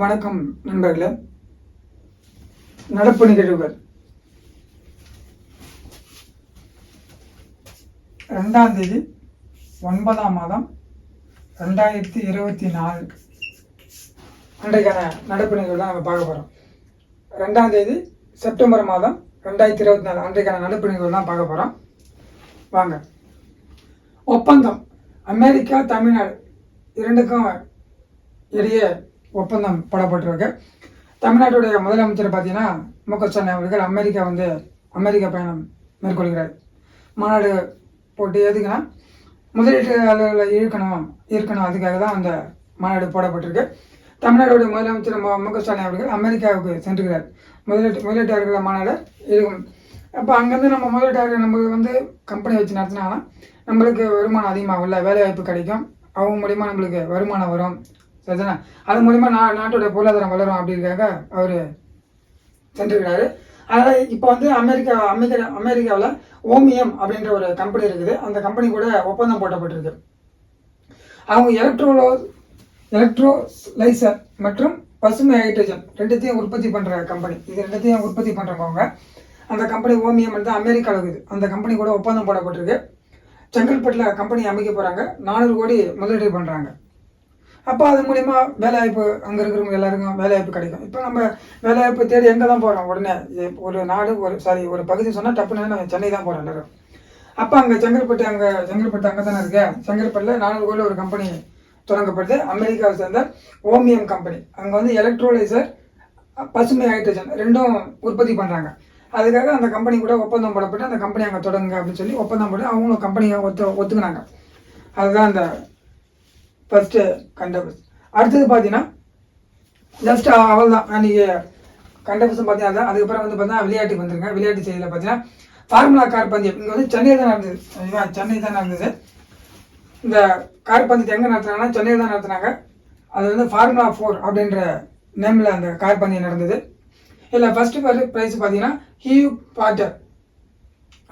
வணக்கம் நண்பர்களே. நடப்பு நிகழ்வுகள். ரெண்டாம் தேதி ஒன்பதாம் மாதம் ரெண்டாயிரத்தி இருபத்தி நாலு அன்றைக்கான நடப்பு நிகழ்வுலாம் நம்ம பார்க்க போகிறோம் ரெண்டாம் தேதி செப்டம்பர் மாதம் ரெண்டாயிரத்தி இருபத்தி நாலு அன்றைக்கான நடப்பு நிகழ்வுலாம் பார்க்க போகிறோம் வாங்க. ஒப்பந்தம். அமெரிக்கா தமிழ்நாடு இரண்டுக்கும் இடையே ஒப்பந்தம் போடப்பட்டிருக்கு. தமிழ்நாட்டுடைய முதலமைச்சர் பார்த்தீங்கன்னா மு க ஸ்டாலின் அவர்கள் அமெரிக்கா வந்து அமெரிக்கா பயணம் மேற்கொள்கிறார். மாநாடு போட்டு எதுக்குன்னா முதலீட்டாளர்களை இழுக்கணும் ஈர்க்கணும். அதுக்காக தான் அந்த மாநாடு போடப்பட்டிருக்கு. தமிழ்நாடுடைய முதலமைச்சர் மு க ஸ்டாலின் அவர்கள் அமெரிக்காவுக்கு சென்றுகிறார். முதலீட்டு முதலீட்டாளர்கள் மாநாடு இருக்கும் அப்போ அங்கேருந்து நம்ம முதலீட்டாளர்கள் நம்ம வந்து கம்பெனி வச்சு நடத்தினாங்கன்னா நம்மளுக்கு வருமானம் அதிகமாகும்ல வேலைவாய்ப்பு கிடைக்கும். அவங்க மூலிமா நம்மளுக்கு வருமானம் வரும். சரிதானே? அது மூலிமா நா நாட்டோட பொருளாதாரம் வளரும் அப்படிங்கிறதுக்காக அவர் சென்றிருக்கிறாரு. அதனால் இப்போ வந்து அமெரிக்கா அமெரிக்கா அமெரிக்காவில் ஓமியம் அப்படின்ற ஒரு கம்பெனி இருக்குது. அந்த கம்பெனி கூட ஒப்பந்தம் போட்டப்பட்டிருக்கு. அவங்க எலக்ட்ரோலோ எலக்ட்ரோலைசர் மற்றும் பசுமை ஹைட்ரஜன் ரெண்டுத்தையும் உற்பத்தி பண்ணுற கம்பெனி இது ரெண்டுத்தையும் உற்பத்தி பண்ணுறவங்க அந்த கம்பெனி ஓமியம் வந்து அமெரிக்காவில் இருக்குது. அந்த கம்பெனி கூட ஒப்பந்தம் போடப்பட்டிருக்கு. செங்கல்பட்டில் கம்பெனி அமைக்க போகிறாங்க நானூறு கோடி முதலீடு பண்ணுறாங்க அப்போ அது மூலிமா வேலைவாய்ப்பு அங்கே இருக்கிறவங்க எல்லாருக்கும் வேலைவாய்ப்பு கிடைக்கும். இப்போ நம்ம வேலைவாய்ப்பு தேடி எங்கே தான் போகிறோம் உடனே ஒரு நாடு ஒரு சாரி ஒரு பகுதி சொன்னால் டப்புன்னு நம்ம சென்னை தான் போகிறோம் எல்லாரும். அப்போ அங்கே செங்கல்பட்டு அங்கே செங்கல்பட்டு அங்கே தானே இருக்கு? செங்கல்பட்டில் நானூறு கோடி ஒரு கம்பெனி தொடங்கப்படுது. அமெரிக்காவை சேர்ந்த ஓமியம் கம்பெனி அங்கே வந்து எலக்ட்ரோலைசர் பசுமை ஹைட்ரஜன் ரெண்டும் உற்பத்தி பண்ணுறாங்க அதுக்காக அந்த கம்பெனி கூட ஒப்பந்தம் போடப்பட்டு அந்த கம்பெனி அங்கே தொடங்குங்க அப்படின்னு சொல்லி ஒப்பந்தம் போட்டு அவங்களும் கம்பெனியை ஒத்து ஒத்துக்கினாங்க. அதுதான் அந்த ஃபஸ்ட்டு கண்டபஸ் அடுத்தது பார்த்தீங்கன்னா ஜஸ்ட் அவள் தான் அன்றைக்கி கண்டபஸ் பார்த்தீங்கன்னா அதுக்கப்புறம் வந்து பார்த்தீங்கன்னா விளையாட்டுக்கு வந்திருக்கேன் விளையாட்டு செய்தியில் பார்த்தீங்கன்னா ஃபார்முலா கார் பந்தயம். இங்கே வந்து சென்னை தான் நடந்தது. சரிங்களா? சென்னை தான் நடந்தது. இந்த கார் பந்தயத்தை எங்கே நடத்துனாங்கன்னா சென்னையில் தான் நடத்துனாங்க. அது வந்து ஃபார்முலா ஃபோர் அப்படின்ற நேமில் அந்த கார் பந்தயம் நடந்தது. இதில் ஃபஸ்ட்டு ப்ரைஸ் பார்த்தீங்கன்னா ஹியூ பாட்டர்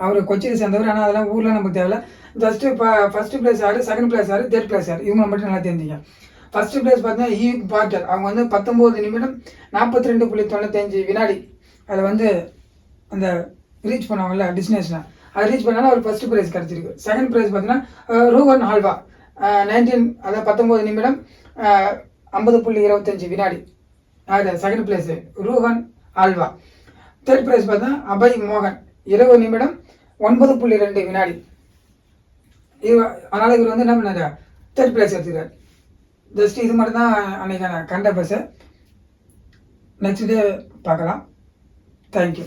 அவர் கொச்சியை சேர்ந்தவர். ஆனால் அதெல்லாம் ஊரில் நமக்கு தேவையில்ல. ஜஸ்ட்டு ஃபஸ்ட்டு பிளேஸ் யார்? செகண்ட் பிளேஸ் யார்? தேர்ட் பிளேஸ் யார்? இவங்க மட்டும் நல்லா தெரிஞ்சுங்க. ஃபஸ்ட்டு பிளேஸ் பார்த்தீங்கன்னா ஹியூ பாட்டர் அவங்க வந்து பத்தொம்போது நிமிடம் நாற்பத்தி ரெண்டு புள்ளி தொண்ணூத்தஞ்சு வினாடி. அதில் வந்து அந்த ரீச் பண்ணுவாங்கல்ல டெஸ்டினேஷனை அதை ரீச் பண்ணாலும் அவர் ஃபஸ்ட்டு ப்ரைஸ் கிடச்சிருக்கு. செகண்ட் ப்ரைஸ் பார்த்தீங்கன்னா ரூஹன் ஹால்வா நைன்டீன் அதாவது பத்தொம்போது நிமிடம் ஐம்பது புள்ளி இருபத்தஞ்சு வினாடி. அது second place Ruhan Alva third prize பார்த்தா அபய் மோகன். இருபது நிமிடம் ஒன்பது புள்ளி ரெண்டு வினாடி. இது அதனால் இவர் வந்து என்ன பண்ணார்? Third place எடுத்துக்கிறார். ஜஸ்ட் இது மட்டும் தான் அன்றைக்கான கண்ட பஸ்ஸு நெக்ஸ்ட் டே பார்க்கலாம். தேங்க்யூ